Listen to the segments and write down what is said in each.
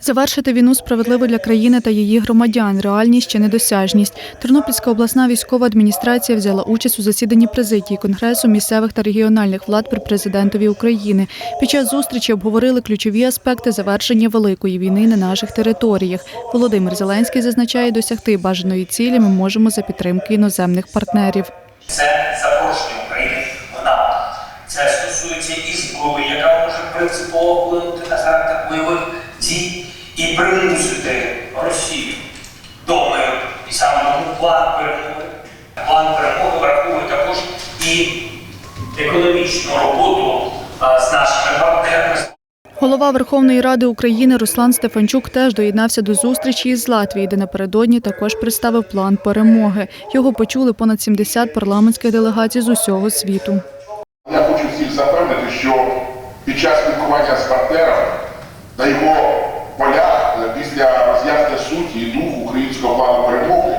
Завершити війну справедливо для країни та її громадян. Реальність чи недосяжність. Тернопільська обласна військова адміністрація взяла участь у засіданні президії Конгресу місцевих та регіональних влад при президентові України. Під час зустрічі обговорили ключові аспекти завершення великої війни на наших територіях. Володимир Зеленський зазначає, досягти бажаної цілі ми можемо за підтримки іноземних партнерів. Це запрошення України в НАТО. Це стосується і зброї, яка може принципово вплинути на характер бойових дій примусити Росію до миру. І саме тому план перемоги, план перемоги враховує також і економічну роботу а, з нашими партнерами. Голова Верховної Ради України Руслан Стефанчук теж доєднався до зустрічі із Латвії, де напередодні також представив план перемоги. Його почули понад 70 парламентських делегацій з усього світу. Я хочу всіх запевнити, що під час спілкування з партнером на його полях е, після роз'яснення суті і духу українського плану перемоги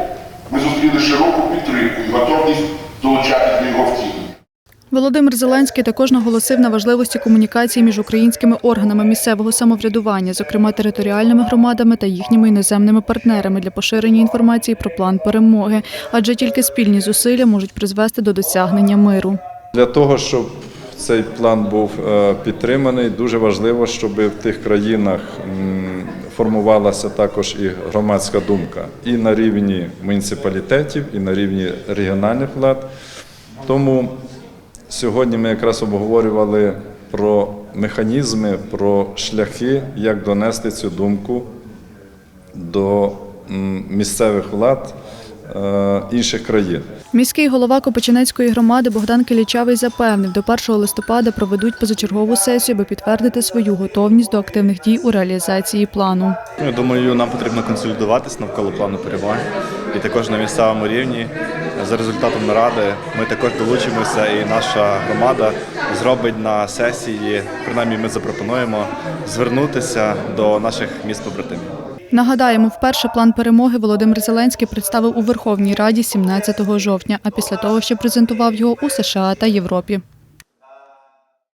широку підтримку і готовність долучатись до його втілення. Володимир Зеленський також наголосив на важливості комунікації між українськими органами місцевого самоврядування, зокрема територіальними громадами та їхніми іноземними партнерами для поширення інформації про план перемоги, адже тільки спільні зусилля можуть призвести до досягнення миру. Для того, щоб цей план був е, підтриманий, дуже важливо, щоб в тих країнах формувалася також і громадська думка і на рівні муніципалітетів, і на рівні регіональних влад. Тому сьогодні ми якраз обговорювали про механізми, про шляхи, як донести цю думку до місцевих влад інших країн. Міський голова Копичинецької громади Богдан Килічавий запевнив, до 1 листопада проведуть позачергову сесію, аби підтвердити свою готовність до активних дій у реалізації плану. Ну, Я думаю, нам потрібно консолідуватись навколо плану перемоги. І також на місцевому рівні за результатом наради ми також долучимося, і наша громада зробить на сесії, принаймні ми запропонуємо звернутися до наших міст побратимів. Нагадаємо, вперше план перемоги Володимир Зеленський представив у Верховній Раді 17 жовтня, а після того ще презентував його у США та Європі.